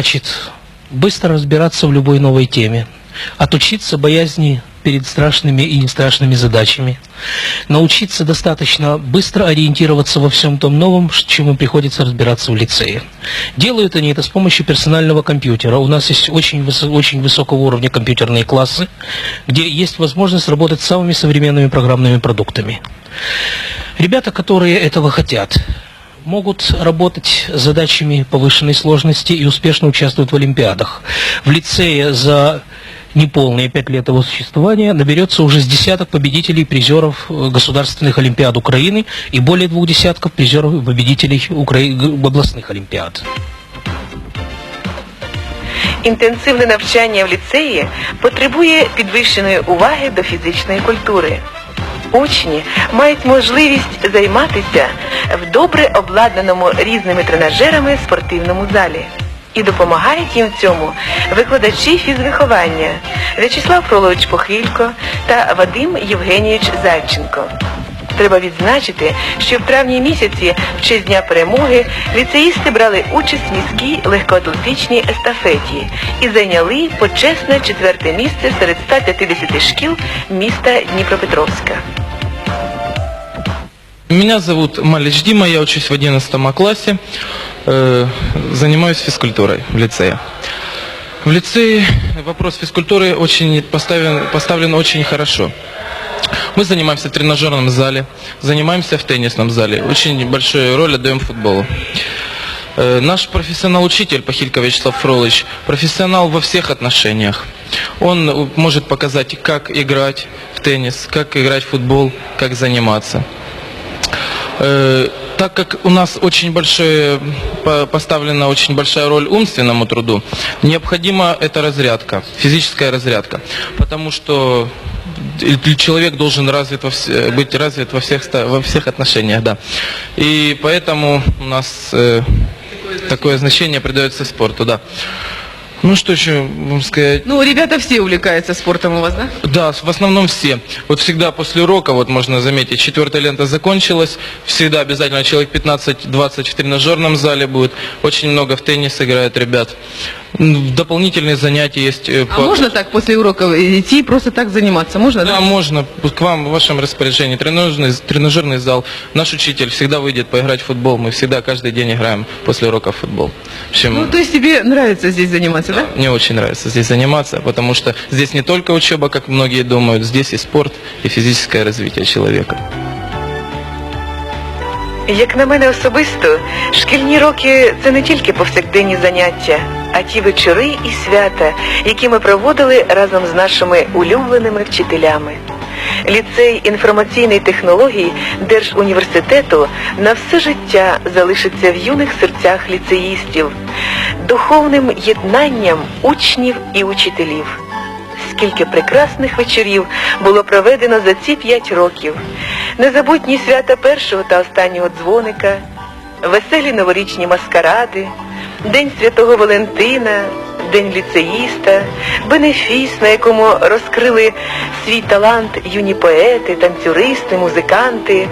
Значит, быстро разбираться в любой новой теме, отучиться боязни перед страшными и нестрашными задачами, научиться достаточно быстро ориентироваться во всем том новом, с чем им приходится разбираться в лицее. Делают они это с помощью персонального компьютера. У нас есть очень, высо- очень высокого уровня компьютерные классы, где есть возможность работать с самыми современными программными продуктами. Ребята, которые этого хотят, могут работать с задачами повышенной сложности и успешно участвуют в олимпиадах. В лицее за неполные пять лет его существования наберется уже с десяток победителей и призеров э, государственных олимпиад Украины и более двух десятков призеров и победителей Укра- г- областных олимпиад. Інтенсивне навчання в ліцеї потребує підвищеної уваги до фізичної культури. Учні мають можливість займатися в добре обладнаному різними тренажерами спортивному залі. І допомагають їм в цьому викладачі фізвиховання В'ячеслав Фролович Похилько та Вадим Євгенійович Зайченко. Треба відзначити, що в травні місяці, в честь Дня перемоги, ліцеїсти брали участь в міській легкоатлетичній естафеті і зайняли почесне четверте місце серед 150 шкіл міста Дніпропетровська. Меня зовут Малич Дима, я учусь в 11 классе, э, занимаюсь физкультурой в лицее. В лицее вопрос физкультуры очень поставлен, поставлен очень хорошо. Мы занимаемся в тренажерном зале, занимаемся в теннисном зале. Очень большую роль отдаем футболу. Э, Наш профессионал-учитель Пахилько Вячеслав Фролович профессионал во всех отношениях. Он э, может показать, как играть в теннис, как играть в футбол, как заниматься. Э, Так как у нас очень большая, по- поставлена очень большая роль умственному труду, необходима эта разрядка, физическая разрядка. Потому что человек должен развит во вс- быть развит во всех, во всех отношениях, да. И поэтому у нас э, такое значение придается спорту, да. Ну что еще вам сказать? Ну, ребята все увлекаются спортом у вас, да? Да, в основном все. Вот всегда после урока, вот можно заметить, четвертая лента закончилась, всегда обязательно человек 15-20 в тренажерном зале будет, очень много в теннис играют ребят. М, Дополнительные занятия есть. э, А по- можно так после уроков идти и просто так заниматься? Можно, Да, да? можно. Вот К вам в вашем распоряжении тренажерный, тренажерный зал. Наш учитель всегда выйдет поиграть в футбол. Мы всегда каждый день играем после урока в футбол. В общем, Ну, то есть тебе нравится здесь заниматься, да? мне очень нравится здесь заниматься, потому что здесь не только учеба, как многие думают, здесь и спорт, и физическое развитие человека. Як на мене особисто, шкільні роки це не тільки повсякденні заняття, а ті вечори і свята, які ми проводили разом з нашими улюбленими вчителями. Ліцей інформаційної технологій Держуніверситету на все життя залишиться в юних серцях ліцеїстів, духовним єднанням учнів і учителів. Скільки прекрасних вечорів було проведено за ці п'ять років. Незабутні свята першого та останнього дзвоника, веселі новорічні маскаради, День Святого Валентина, День ліцеїста, бенефіс, на якому розкрили свій талант юні поети, танцюристи, музиканти.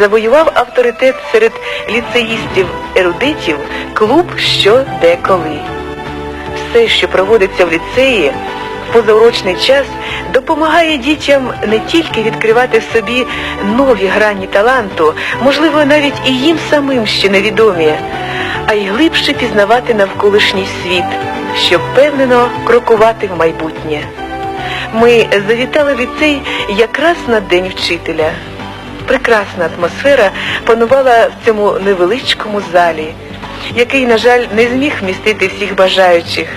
Завоював авторитет серед ліцеїстів-ерудитів клуб «Що, де, коли» все, що проводиться в ліцеї в позаурочний час, допомагає дітям не тільки відкривати в собі нові грані таланту, можливо, навіть і їм самим ще невідомі, а й глибше пізнавати навколишній світ, щоб впевнено крокувати в майбутнє. Ми завітали в ліцей якраз на День вчителя. Прекрасна атмосфера панувала в цьому невеличкому залі, який, на жаль, не зміг вмістити всіх бажаючих.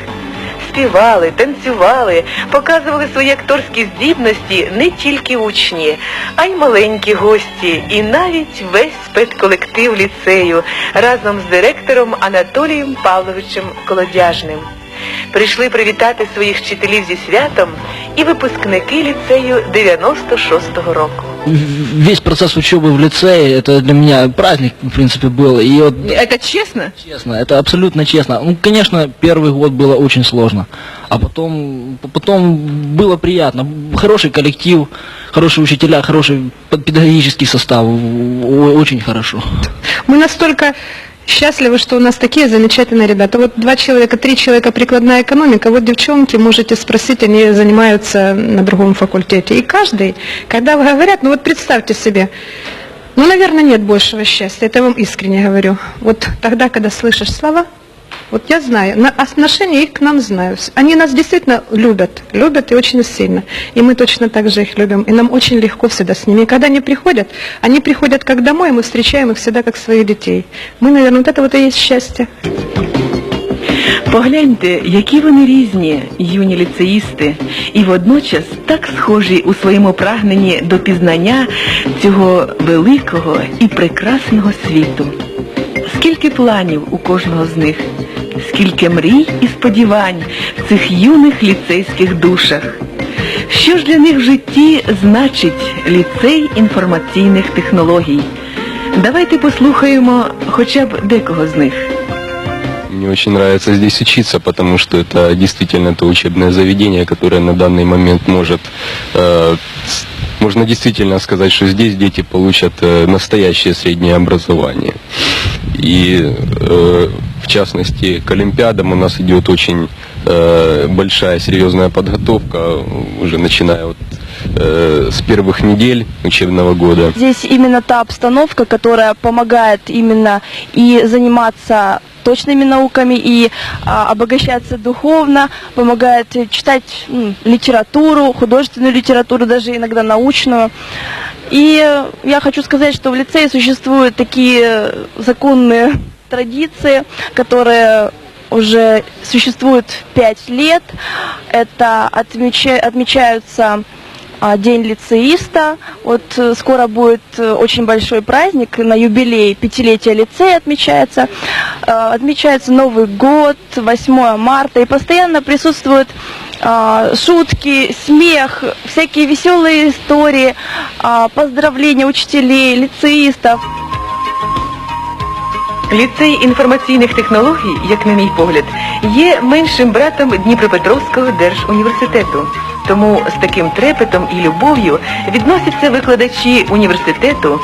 Співали, танцювали, показували свої акторські здібності не тільки учні, а й маленькі гості, і навіть весь спецколектив ліцею разом з директором Анатолієм Павловичем Колодяжним Прийшли привітати своїх вчителів зі святом і випускники ліцею 96-го року. весь процесс учебы в лицее, это для меня праздник, в принципе, был. И вот, Это честно? честно, это абсолютно честно. Ну, конечно, первый год было очень сложно. А потом, потом было приятно. Хороший коллектив, хорошие учителя, хороший педагогический состав. О- Очень хорошо. Мы настолько счастливы, что у нас такие замечательные ребята. Вот два человека, три человека прикладная экономика, вот девчонки, можете спросить, они занимаются на другом факультете. И каждый, когда говорят, ну вот представьте себе, ну, наверное, нет большего счастья, это я вам искренне говорю. Вот тогда, когда слышишь слова, вот я знаю, на отношение их к нам знаю. Они нас действительно любят, любят и очень сильно. И мы точно так же их любим. И нам очень легко всегда с ними. И когда они приходят, они приходят как домой, и мы встречаем их всегда как своих детей. Мы, наверное, вот это вот и есть счастье. Погляньте, які вони різні, юні ліцеїсти, і водночас так схожі у своєму прагненні до пізнання цього великого і прекрасного світу. Скільки планів у кожного з них, скільки мрій і сподівань в цих юних ліцейських душах. Що ж для них в житті значить ліцей інформаційних технологій? Давайте послухаємо хоча б декого з них. Мне очень нравится здесь учиться, потому что это действительно то учебное заведение, которое на данный момент может, э, с- можно действительно сказать, что здесь дети получат э, настоящее среднее образование. И э, в частности к Олимпиадам у нас идет очень э, большая серьезная подготовка, уже начиная вот, э, с первых недель учебного года. Здесь именно та обстановка, которая помогает именно и заниматься точными науками, и а, обогащаться духовно, помогает читать м, литературу, художественную литературу, даже иногда научную. И я хочу сказать, что в лицее существуют такие законные традиции, которые уже существуют пять лет. Это отмеча- отмечаются а, День лицеиста. Вот э, скоро будет э, очень большой праздник, на юбилей пятилетия лицея отмечается. Э, Отмечается Новый год, 8 марта, и постоянно присутствуют а, шутки, смех, всякие веселые истории, а, поздравления учителей, лицеистов. Ліцей інформаційних технологій, як на мій погляд, є меншим братом Дніпропетровського держуніверситету. Тому з таким трепетом і любов'ю відносяться викладачі університету,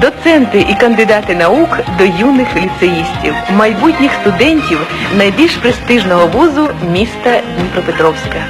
доценти і кандидати наук до юних ліцеїстів, майбутніх студентів найбільш престижного вузу міста Дніпропетровська.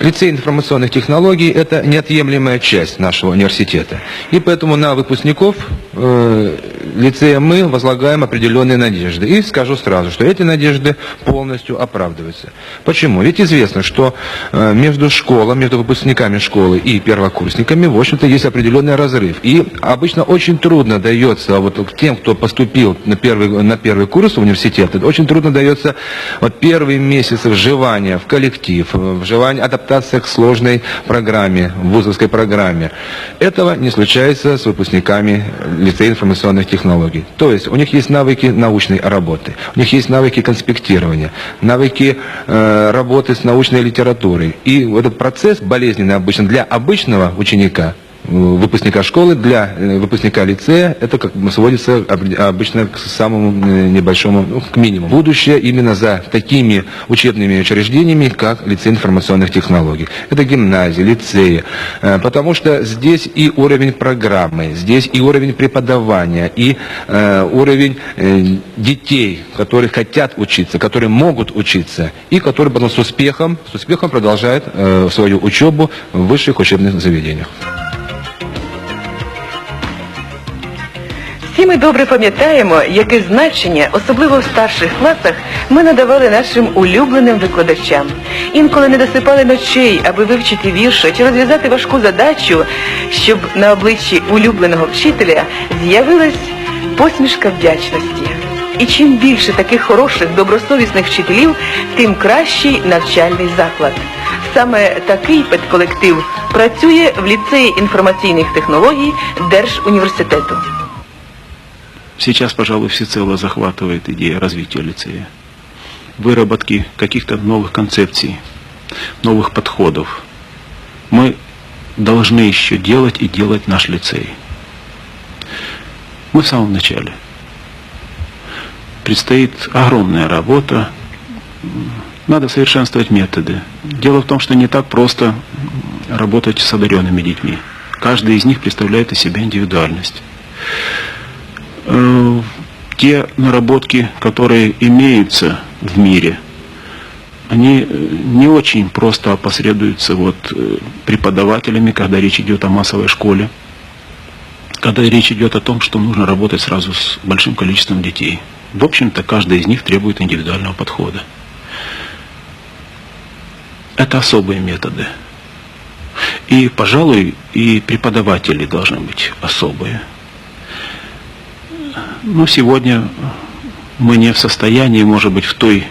Лицей информационных технологий – это неотъемлемая часть нашего университета. И поэтому на выпускников э, лицея мы возлагаем определенные надежды. И скажу сразу, что эти надежды полностью оправдываются. Почему? Ведь известно, что э, между школой, между выпускниками школы и первокурсниками, в общем-то, есть определенный разрыв. И обычно очень трудно дается вот тем, кто поступил на первый, на первый курс университета, очень трудно дается вот первые месяцы вживания в коллектив, вживания, адаптация к сложной программе, вузовской программе. Этого не случается с выпускниками лицея информационных технологий. То есть у них есть навыки научной работы, у них есть навыки конспектирования, навыки э, работы с научной литературой. И этот процесс болезненный обычно для обычного ученика э, выпускника школы для э, выпускника лицея это как сводится обычно к самому э, небольшому, ну, к минимуму. Будущее именно за такими учебными учреждениями, как лицей информационных технологий. Это гимназии, лицеи, э, потому что здесь и уровень программы, здесь и уровень преподавания, и уровень детей, которые хотят учиться, которые могут учиться, и которые потом с успехом, с успехом продолжают свою учебу в высших учебных заведениях. Всі ми добре пам'ятаємо, яке значення, особливо в старших класах, ми надавали нашим улюбленим викладачам. Інколи не досипали ночей, аби вивчити вірша чи розв'язати важку задачу, щоб на обличчі улюбленого вчителя з'явилась посмішка вдячності. І чим більше таких хороших, добросовісних вчителів, тим кращий навчальний заклад. Саме такий педколектив працює в ліцеї інформаційних технологій Держуніверситету. Сейчас, пожалуй, всецело захватывает идея развития лицея. Выработки каких-то новых концепций, новых подходов. Мы должны еще делать и делать наш лицей. Мы в самом начале. Предстоит огромная работа. Надо совершенствовать методы. Дело в том, что не так просто работать с одаренными детьми. Каждый из них представляет из себя индивидуальность. Э, те наработки, которые имеются в мире, они э, не очень просто опосредуются вот, э, преподавателями, когда речь идет о массовой школе, когда речь идет о том, что нужно работать сразу с большим количеством детей. В общем-то, каждый из них требует индивидуального подхода. Это особые методы. И, пожалуй, и преподаватели должны быть особые. Но сегодня мы не в состоянии, может быть, в той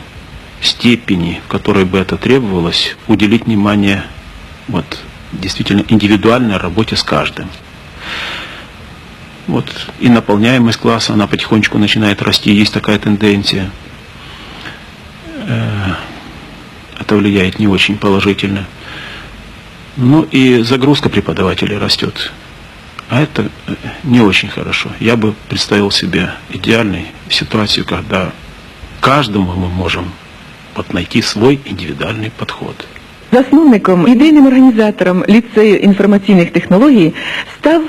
степени, в которой бы это требовалось, уделить внимание вот, действительно индивидуальной работе с каждым. Вот и наполняемость класса, она потихонечку начинает расти, есть такая тенденция. Э, Это влияет не очень положительно. Ну и загрузка преподавателей растет. А это э, не очень хорошо. Я бы представил себе идеальную ситуацию, когда каждому мы можем вот найти свой индивидуальный подход. Засновником, ідейним організатором ліцею інформаційних технологій став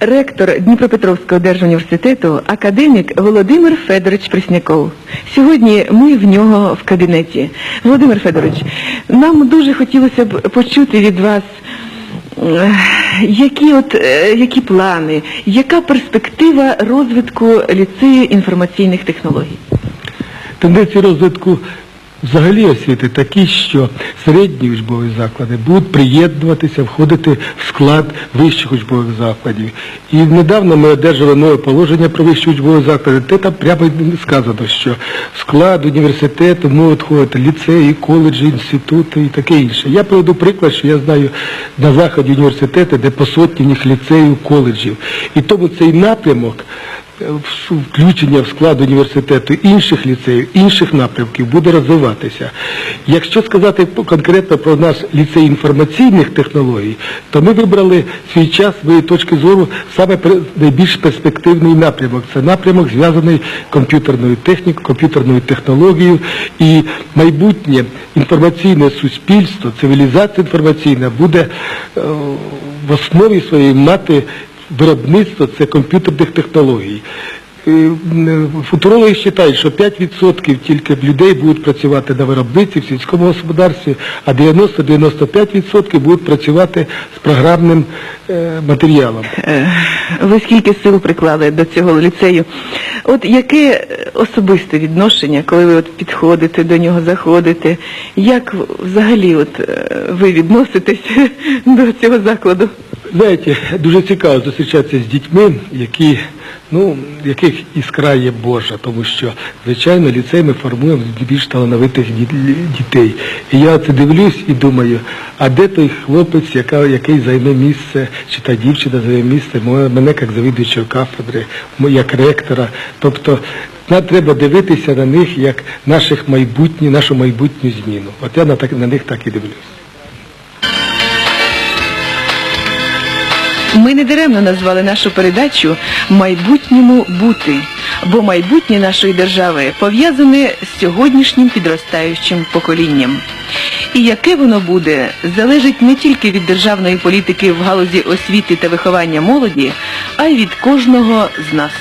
ректор Дніпропетровського держуніверситету академік Володимир Федорович Пресняков. Сьогодні ми в нього в кабінеті. Володимир Федорович, нам дуже хотілося б почути від вас. е, Які от е, які плани, яка перспектива розвитку ліцею інформаційних технологій? Тенденції розвитку взагалі освіти такі, що середні учбові заклади будуть приєднуватися, входити в склад вищих учбових закладів. І недавно ми одержали нове положення про вищі учбові заклади, де там прямо сказано, що склад університету можуть входити ліцеї, коледжі, інститути і таке інше. Я приведу приклад, що я знаю на заході університету, де по сотні ліцеїв, коледжів. І тому цей напрямок включення в склад університету інших ліцеїв, інших напрямків буде розвиватися. Якщо сказати конкретно про наш ліцей інформаційних технологій, то ми вибрали свій час, з моєї точки зору, саме найбільш перспективний напрямок. Це напрямок зв'язаний комп'ютерною технікою, комп'ютерною технологією і майбутнє інформаційне суспільство, цивілізація інформаційна буде е, в основі своєї мати виробництво це комп'ютерних технологій. Е, м, Футурологи вважають, що 5% тільки людей будуть працювати на виробництві, в сільському господарстві, а 90-95% будуть працювати з програмним е, матеріалом. Е, Ви скільки сил приклали до цього ліцею? От яке е, особисте відношення, коли ви от підходите до нього, заходите? Як взагалі от е, ви відноситесь до цього закладу? Знаєте, дуже цікаво зустрічатися з дітьми, які, ну, яких іскра є Божа, тому що, звичайно, ліцей ми формуємо більш талановитих дітей. І я це дивлюсь і думаю, а де той хлопець, яка, який займе місце, чи та дівчина займе місце, мене як завідуючого кафедри, як ректора. Тобто нам треба дивитися на них як наших майбутні, нашу майбутню зміну. От я на, так, на них так і дивлюсь. Ми не даремно назвали нашу передачу Майбутньому бути, бо майбутнє нашої держави пов'язане з сьогоднішнім підростаючим поколінням. І яке воно буде, залежить не тільки від державної політики в галузі освіти та виховання молоді, а й від кожного з нас.